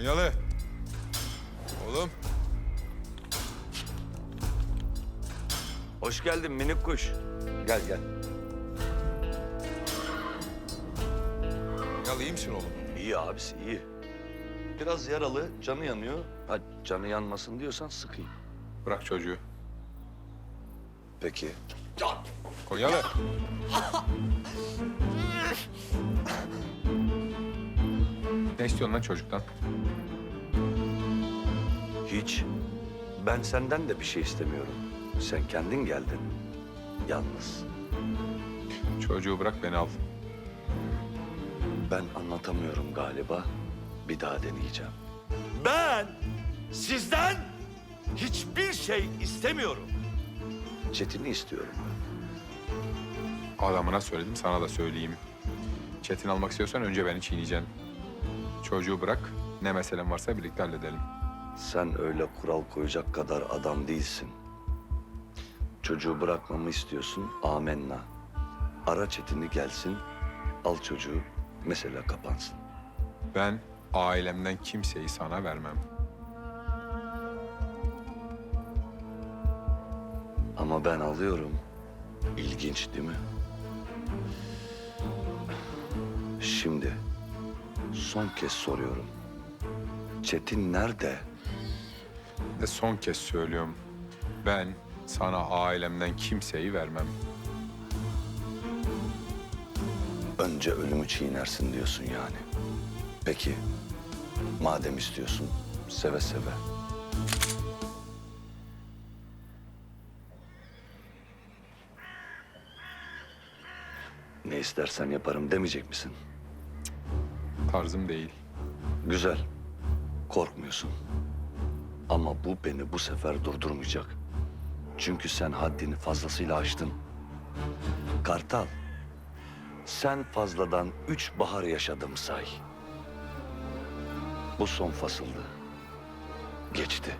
Konyalı. Oğlum. Hoş geldin minik kuş. Gel gel. Konyalı iyi misin oğlum? İyi abisi iyi. Biraz yaralı, canı yanıyor. Ha canı yanmasın diyorsan sıkayım. Bırak çocuğu. Peki. Konyalı. ne istiyorsun lan çocuktan? Hiç. Ben senden de bir şey istemiyorum. Sen kendin geldin. Yalnız. Çocuğu bırak beni al. Ben anlatamıyorum galiba. Bir daha deneyeceğim. Ben sizden hiçbir şey istemiyorum. Çetin'i istiyorum. Adamına söyledim sana da söyleyeyim. Çetin almak istiyorsan önce beni çiğneyeceksin. Çocuğu bırak. Ne meselen varsa birlikte halledelim. Sen öyle kural koyacak kadar adam değilsin. Çocuğu bırakmamı istiyorsun. Amenna. Ara Çetin'i gelsin. Al çocuğu. Mesele kapansın. Ben ailemden kimseyi sana vermem. Ama ben alıyorum. İlginç değil mi? Şimdi son kez soruyorum. Çetin nerede? Ve son kez söylüyorum. Ben sana ailemden kimseyi vermem. Önce ölümü çiğnersin diyorsun yani. Peki, madem istiyorsun, seve seve. Ne istersen yaparım demeyecek misin? Tarzım değil. Güzel, korkmuyorsun. Ama bu beni bu sefer durdurmayacak. Çünkü sen haddini fazlasıyla aştın. Kartal, sen fazladan üç bahar yaşadım say. Bu son fasıldı. Geçti.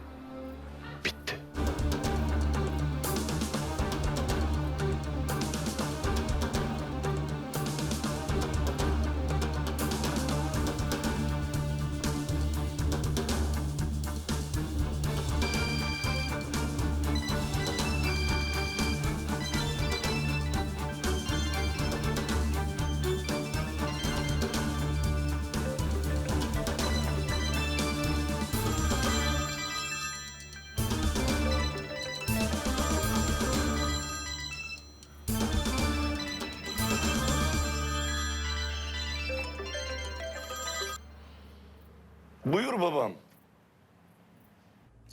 Buyur babam.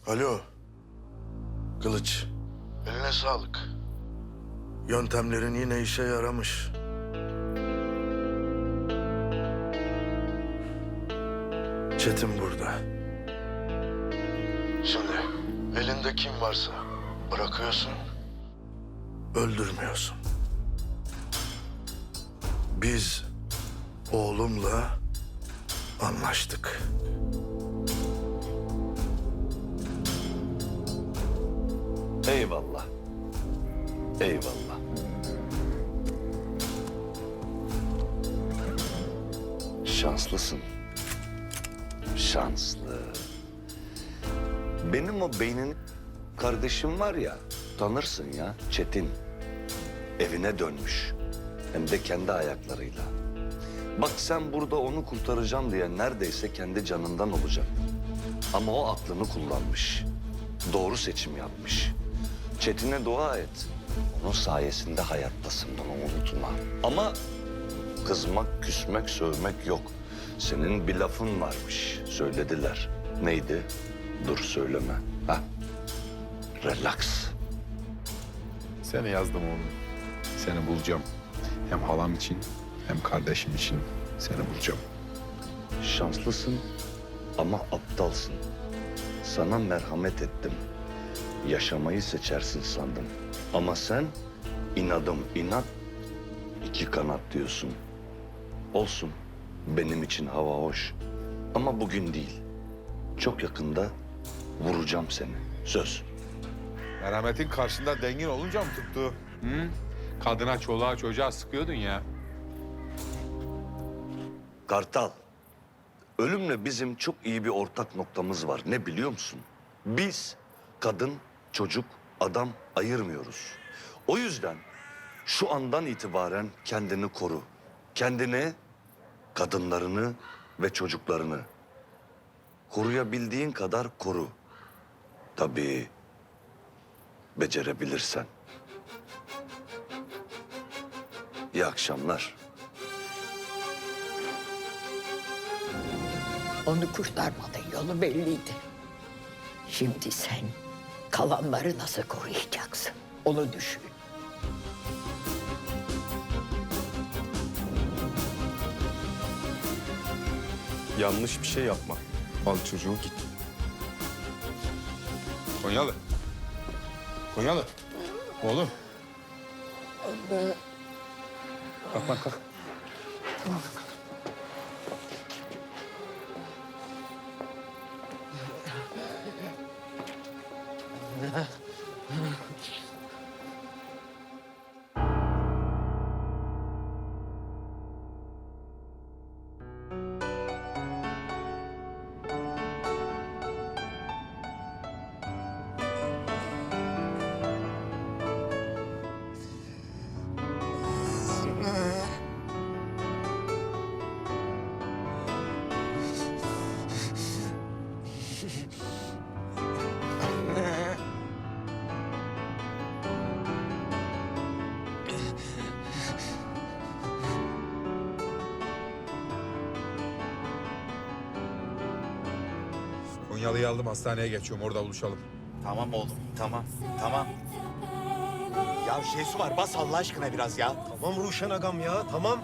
Alo. Kılıç. Eline sağlık. Yöntemlerin yine işe yaramış. Çetin burada. Şimdi elinde kim varsa bırakıyorsun, öldürmüyorsun. Biz oğlumla anlaştık. Eyvallah. Eyvallah. Şanslısın. Şanslı. Benim o beynin kardeşim var ya, tanırsın ya, Çetin. Evine dönmüş. Hem de kendi ayaklarıyla. Bak sen burada onu kurtaracağım diye neredeyse kendi canından olacak. Ama o aklını kullanmış. Doğru seçim yapmış. Çetin'e dua et. Onun sayesinde hayattasın bunu unutma. Ama kızmak, küsmek, sövmek yok. Senin bir lafın varmış. Söylediler. Neydi? Dur söyleme. Ha? Relax. Seni yazdım oğlum. Seni bulacağım. Hem halam için hem kardeşim için seni bulacağım. Şanslısın ama aptalsın. Sana merhamet ettim. Yaşamayı seçersin sandım. Ama sen inadım inat, iki kanat diyorsun. Olsun. Benim için hava hoş. Ama bugün değil. Çok yakında vuracağım seni. Söz. Merhametin karşında dengin olunca mı tuttu? Hı? Kadına, çoluğa, çocuğa sıkıyordun ya. Kartal. Ölümle bizim çok iyi bir ortak noktamız var. Ne biliyor musun? Biz kadın, çocuk, adam ayırmıyoruz. O yüzden şu andan itibaren kendini koru. Kendini, kadınlarını ve çocuklarını. Koruyabildiğin kadar koru. Tabii becerebilirsen. İyi akşamlar. Onu kurtarmanın yolu belliydi. Şimdi sen kalanları nasıl koruyacaksın? Onu düşün. Yanlış bir şey yapma. Al çocuğu git. Konyalı. Konyalı. Oğlum. Kalk lan kalk. Konyalı'yı aldım hastaneye geçiyorum orada buluşalım. Tamam oğlum, tamam, tamam. Ya Şesu var, bas Allah aşkına biraz ya. Tamam Ruşen agam ya tamam.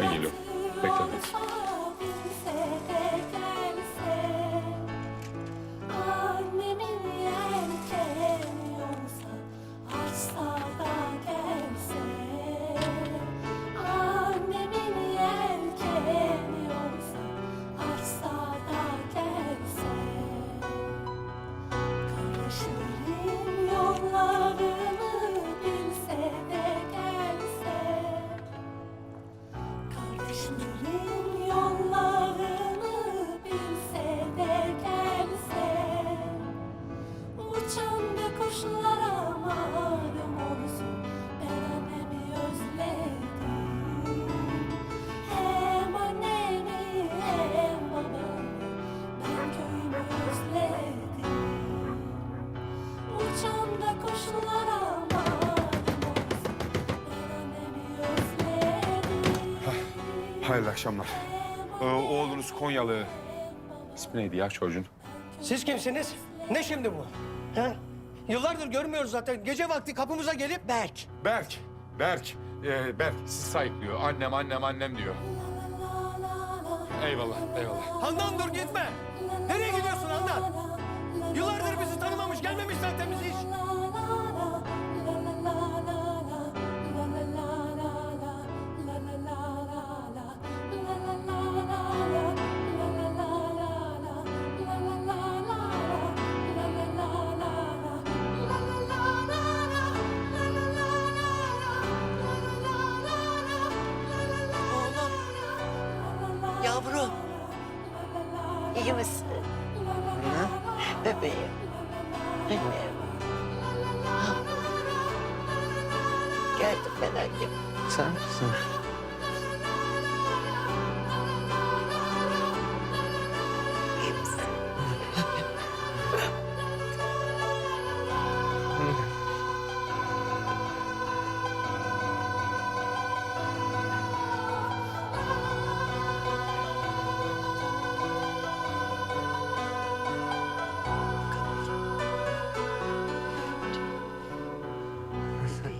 Ben geliyorum. Akşamlar. Ee, oğlunuz Konyalı. İsmi neydi ya çocuğun? Siz kimsiniz? Ne şimdi bu? Ha? Yıllardır görmüyoruz zaten. Gece vakti kapımıza gelip Berk. Berk. Berk. Ee, Berk sizi sayıklıyor. Annem annem annem diyor. Eyvallah eyvallah. Handan dur gitme. Nereye gidiyorsun Handan? Yıllardır bizi tanımamış, gelmemiş zaten bizi hiç. İyi misin? Bebeğim. Annem. Geldim ben annem. Sen misin?